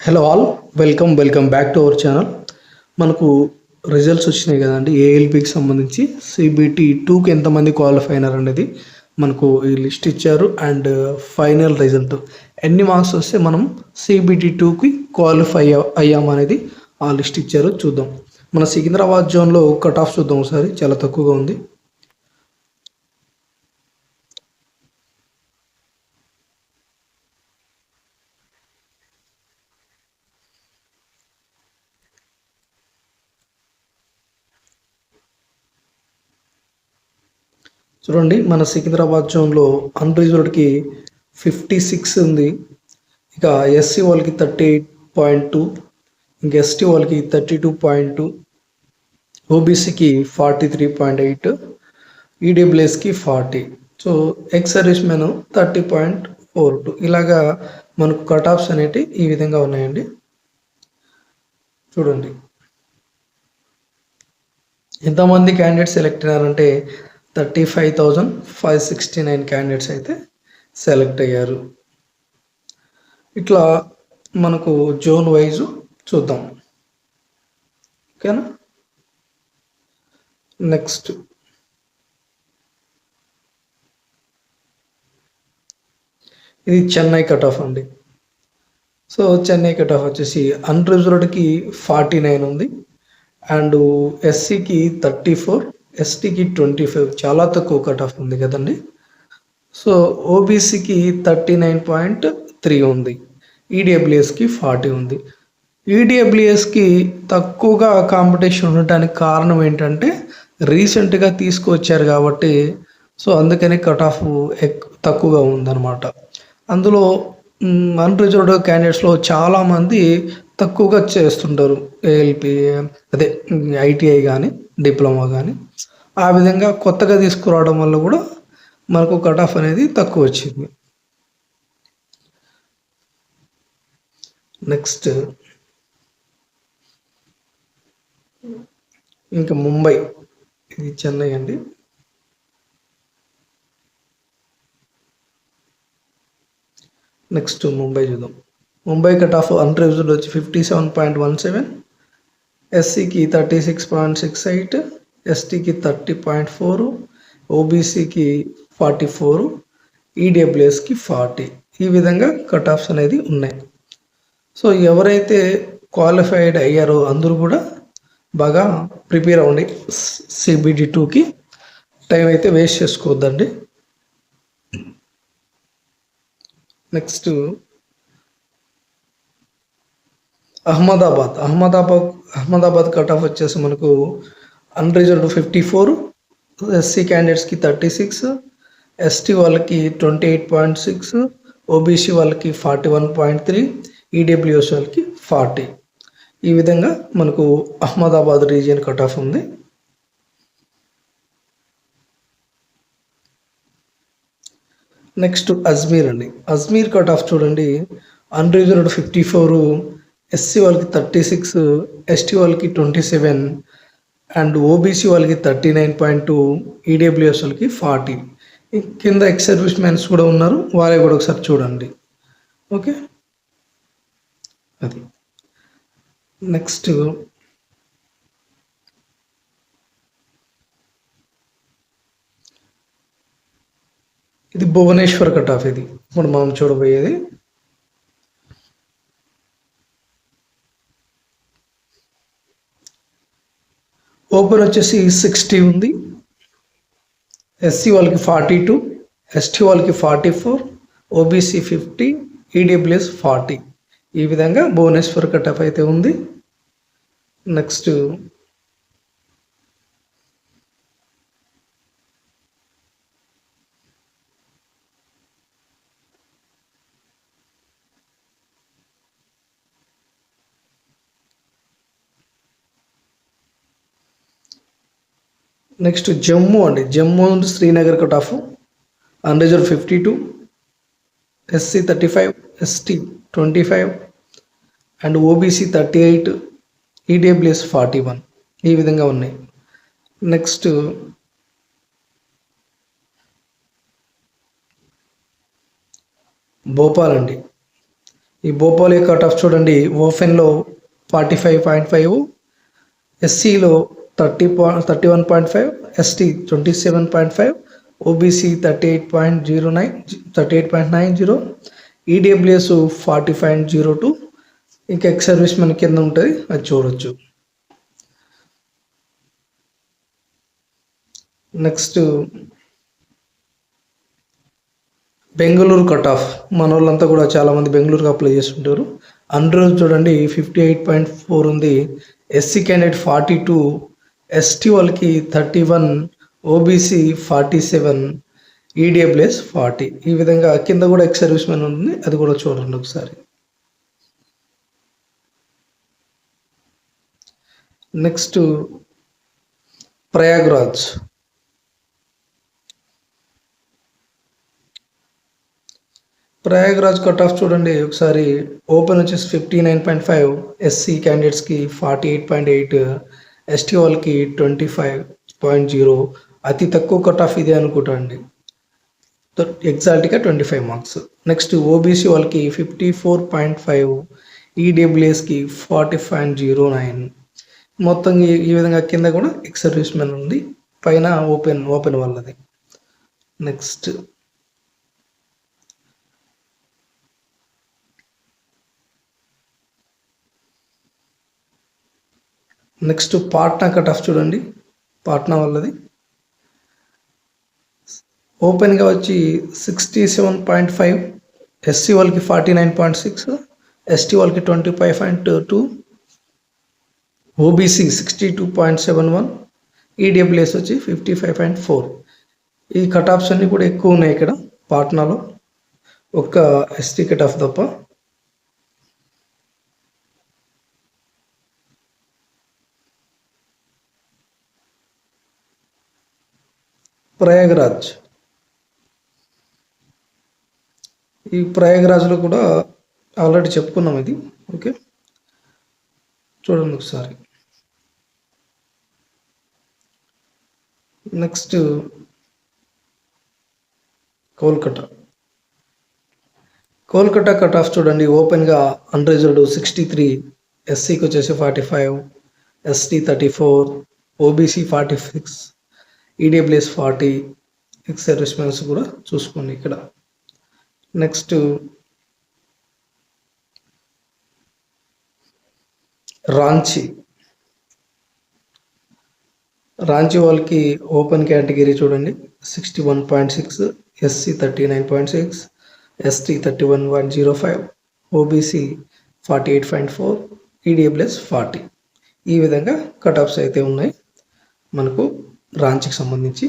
Hello all welcome welcome back to our channel మనకు results వచ్చినాయి కదండి ఏఎల్పికి సంబంధించి. సిబిటి టూకి ఎంతమంది క్వాలిఫై అయినారు అనేది మనకు ఈ లిస్ట్ ఇచ్చారు. అండ్ ఫైనల్ రిజల్ట్ ఎన్ని మార్క్స్ వస్తే మనం సిబిటి టూకి క్వాలిఫై అయ్యామనేది ఆ లిస్ట్ ఇచ్చారు. చూద్దాం. మన సికింద్రాబాద్ జోన్లో కట్ ఆఫ్ చూద్దాం ఒకసారి. చాలా తక్కువగా ఉంది. చూడండి మన సికింద్రాబాద్ జోన్లో అన్రిజర్వ్డ్కి ఫిఫ్టీ సిక్స్ ఉంది. ఇక ఎస్సీ వాళ్ళకి థర్టీ ఎయిట్ పాయింట్ టూ ఇంక ఎస్టీ వాళ్ళకి థర్టీ టూ పాయింట్ టూ ఓబీసీకి forty three point eight ఈడబ్ల్యూఎస్కి forty so ex service men thirty point four two ఇలాగా మనకు కట్ ఆఫ్స్ అనేవి ఈ విధంగా ఉన్నాయండి. చూడండి. ఎంతమంది candidates select అయినారంటే thirty five thousand five sixty nine candidates అయితే సెలెక్ట్ అయ్యారు. ఇట్లా మనకు జోన్ వైజ్ చూద్దాం. ఓకేనా? నెక్స్ట్ ఇది చెన్నై కట్ ఆఫ్ అండి. సో చెన్నై కట్ ఆఫ్ వచ్చేసి అన్రిజర్వ్డ్కి ఫార్టీ నైన్ ఉంది. అండ్ ఎస్సీకి థర్టీ ఫోర్ ఎస్టీకి ట్వంటీ ఫైవ్ చాలా తక్కువ కట్ ఆఫ్ ఉంది కదండి. సో ఓబీసీకి థర్టీ నైన్ పాయింట్ త్రీ ఉంది. ఈడబ్ల్యూఎస్కి ఫార్టీ ఉంది. ఈడబ్ల్యూఎస్కి తక్కువగా కాంపిటీషన్ ఉండటానికి కారణం ఏంటంటే రీసెంట్గా తీసుకువచ్చారు కాబట్టి సో అందుకని కట్ ఆఫ్ ఎక్ తక్కువగా ఉందన్నమాట. అందులో అన్రిజర్వ్డ్ క్యాండిడేట్స్లో చాలామంది తక్కువగా చేస్తుంటారు. ఏఎల్పి అదే ఐటీఐ కానీ డిప్లొమా కానీ ఆ విధంగా కొత్తగా తీసుకురావడం వల్ల కూడా మనకు కట్ ఆఫ్ అనేది తక్కువ వచ్చింది. నెక్స్ట్. ఇంకా ముంబై. ఇది చెన్నై అండి. నెక్స్ట్ ముంబై చూద్దాం. ముంబై కట్ ఆఫ్ అన్రిజర్వ్డ్ వచ్చి fifty seven point one seven ఎస్సీకి thirty six point six eight ఎస్టీకి థర్టీ పాయింట్ ఫోర్ ఓబీసీకి ఫార్టీ ఫోర్ ఈడబ్ల్యూఎస్కి ఫార్టీ. ఈ విధంగా కట్ ఆఫ్స్ అనేది ఉన్నాయి. సో ఎవరైతే క్వాలిఫైడ్ అయ్యారో అందరూ కూడా బాగా ప్రిపేర్ అవ్వండి. సిబిడి టూకి టైం అయితే వేస్ట్ చేసుకోవద్దండి. Next Ahmedabad. Ahmedabad Ahmedabad cut off వచ్చేసి మనకు అన్రిజర్వ్డ్ ఫిఫ్టీ ఫోర్ ఎస్సీ క్యాండిడేట్స్కి థర్టీ సిక్స్ ఎస్టీ వాళ్ళకి twenty eight point six OBC వాళ్ళకి forty one point three EWS వాళ్ళకి ఫార్టీ ఈ విధంగా మనకు అహ్మదాబాద్ రీజియన్ కట్ ఆఫ్ ఉంది. నెక్స్ట్ అజ్మీర్ అండి. అజ్మీర్ కట్ ఆఫ్ చూడండి అన్రిజర్వ్డ్ ఫిఫ్టీ ఫోర్ ఎస్సీ వాళ్ళకి థర్టీ సిక్స్ ఎస్టీ వాళ్ళకి ట్వంటీ సెవెన్ అండ్ ఓబీసీ వాళ్ళకి thirty nine point two EWS వాళ్ళకి ఫార్టీ. కింద ఎక్స్ సర్వీస్ మ్యాన్స్ కూడా ఉన్నారు వారే కూడా ఒకసారి చూడండి. ఓకే? అది. నెక్స్ట్ ఇది భువనేశ్వర్ కట్ ఆఫ్ ఇది. ఇప్పుడు మనం చూడబోయేది ఓపెన్ వచ్చేసి సిక్స్టీ ఉంది. ఎస్సీ వాళ్ళకి ఫార్టీ టూ ఎస్టీ వాళ్ళకి forty four OBC fifty EWS forty. ఈ విధంగా భువనేశ్వర్ కటప్ అయితే ఉంది. నెక్స్ట్ నెక్స్ట్ జమ్మూ అండి. జమ్మూ నుండి Srinagar cut off unreserve fifty two SC thirty five ST twenty five and OBC thirty eight EWS forty one. ఈ విధంగా ఉన్నాయి. నెక్స్ట్ భోపాల్ అండి. ఈ భోపాల్ యొక్క కట్ ఆఫ్ చూడండి. ఓపెన్లో forty five point five ఎస్సీలో thirty point thirty one point five ST twenty seven point five OBC thirty eight point zero nine thirty eight point nine zero EWS forty point zero two ఇంకా ex service మన కింద ఉంటుంది అది చూడొచ్చు. Next Bengaluru cut off. మన వాళ్ళంతా కూడా చాలామంది బెంగళూరుకి అప్లై చేస్తుంటారు. అందులో చూడండి ఫిఫ్టీ ఎయిట్ పాయింట్ ఫోర్ ఉంది SC candidate forty two ST వాళ్ళకి thirty one OBC forty seven EWS forty. ఈ విధంగా కింద కూడా ఎక్స్ సర్వీస్ మెన్ ఉంది అది కూడా చూడండి ఒకసారి. Next Prayagraj. Prayagraj cut off చూడండి ఒకసారి ఓపెన్ వచ్చేసి fifty nine point five SC క్యాండిడేట్స్కి forty eight point eight ST వాళ్ళకి ట్వంటీ ఫైవ్ పాయింట్ జీరో. అతి తక్కువ కట్ ఆఫ్ ఇదే అనుకుంటా అండి. ఎగ్జాక్ట్గా twenty five marks next OBC వాళ్ళకి ఫిఫ్టీ ఫోర్ పాయింట్ ఫైవ్. ఈడబ్ల్యూఎస్కి ఫార్టీ పాయింట్ జీరో నైన్. మొత్తం ఈ విధంగా కింద కూడా ఎక్స్ సర్వీస్ మెన్ ఉంది. పైన ఓపెన్ ఓపెన్ వాళ్ళది. Next next Patna cut off చూడండి. పాట్నా వాళ్ళది ఓపెన్గా వచ్చి sixty seven point five SC వాళ్ళకి forty nine point six ST వాళ్ళకి twenty five point two OBC sixty two point seven one EWS వచ్చి ఫిఫ్టీ ఫైవ్ పాయింట్ ఫోర్ ఈ cut offs అన్నీ కూడా ఎక్కువ ఉన్నాయి ఇక్కడ పాట్నాలో. ఒక్క ఎస్టీ కట్ ఆఫ్ తప్ప. ప్రయాగరాజ్. ఈ ప్రయాగరాజ్లో కూడా ఆల్రెడీ చెప్పుకున్నాం ఇది. ఓకే? చూడండి ఒకసారి. Next Kolkata Kolkata cut off చూడండి. ఓపెన్గా అన్రిజర్వ్డ్ సిక్స్టీ త్రీ ఎస్సీకి వచ్చేసి forty five ST thirty four OBC forty six EWS forty ex response కూడా చూసుకోండి ఇక్కడ. నెక్స్ట్ రాంచీ రాంచీ వాళ్ళకి ఓపెన్ కేటగిరీ చూడండి. Sixty one point six SC thirty nine point six ST thirty one point zero five OBC forty eight point four EWS forty ఈ విధంగా cut offs అయితే ఉన్నాయి. మనకు బ్రాంచ్కి సంబంధించి.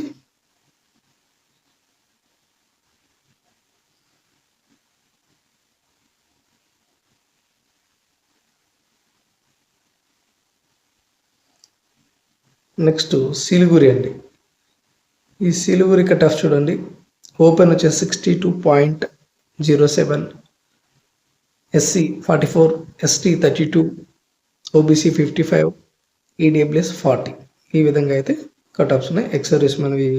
నెక్స్ట్ సిలిగురి అండి. ఈ సిలిగురి కట్ ఆఫ్ చూడండి. ఓపెన్ వచ్చేసి sixty two point zero seven SC forty four ST thirty two OBC fifty five EWS forty. ఈ విధంగా అయితే కట్అప్స్ ఉన్నాయి. ఎక్సరీస్ మనవి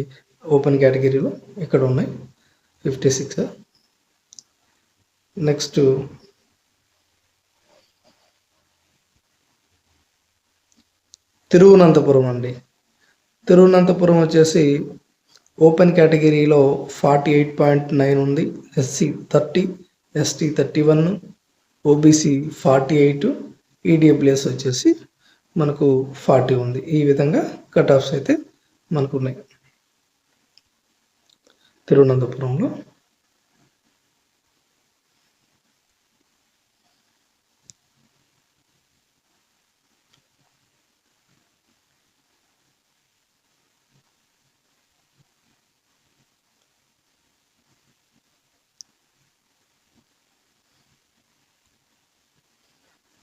ఓపెన్ కేటగిరీలో ఇక్కడ ఉన్నాయి? ఫిఫ్టీ సిక్స్ నెక్స్ట్ తిరువనంతపురం అండి. తిరువనంతపురం వచ్చేసి ఓపెన్ కేటగిరీలో ఫార్టీ ఎయిట్ పాయింట్ నైన్ ఉంది. SC thirty ST thirty one OBC forty eight EWS వచ్చేసి మనకు ఫార్టీ ఉంది. ఈ విధంగా కట్ ఆఫ్స్ అయితే మనకు ఉన్నాయి. తిరువనంతపురంలో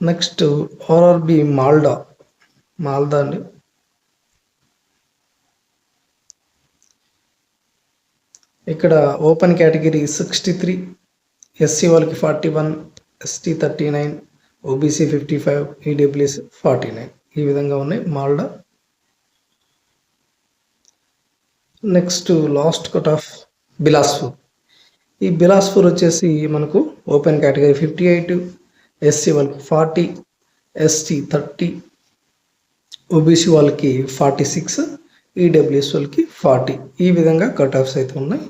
నెక్స్ట్ ఆర్ఆర్బి మాల్డా మాల్దా అండి. ఇక్కడ open category sixty three SC వాళ్ళకి forty one ST thirty nine OBC fifty five EWS forty nine. ఈ విధంగా ఉన్నాయి Malda next last cut off Bilaspur. ఈ బిలాస్పూర్ వచ్చేసి మనకు open category fifty eight SC వాళ్ళకి ఫార్టీ ఎస్టీ థర్టీ ఓబీసీ వాళ్ళకి forty six EWS వాళ్ళకి ఫార్టీ ఈ విధంగా కట్ ఆఫ్స్ అయితే ఉన్నాయి.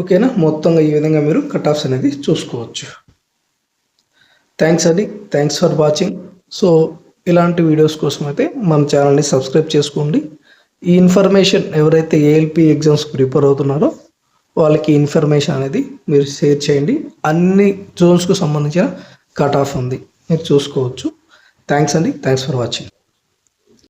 ఓకేనా మొత్తంగా ఈ విధంగా మీరు కట్ ఆఫ్స్ అనేది చూసుకోవచ్చు. థ్యాంక్స్ అండి. థ్యాంక్స్ ఫర్ వాచింగ్ సో ఇలాంటి వీడియోస్ కోసం అయితే మన ఛానల్ని సబ్స్క్రైబ్ చేసుకోండి. ఈ ఇన్ఫర్మేషన్ ఎవరైతే ఏఎల్పి ఎగ్జామ్స్ ప్రిపేర్ అవుతున్నారో వాళ్ళకి ఇన్ఫర్మేషన్ అనేది మీరు షేర్ చేయండి. అన్ని జోన్స్కు సంబంధించిన కట్ ఆఫ్ ఉంది. మీరు చూసుకోవచ్చు. థ్యాంక్స్ అండి. Thanks for watching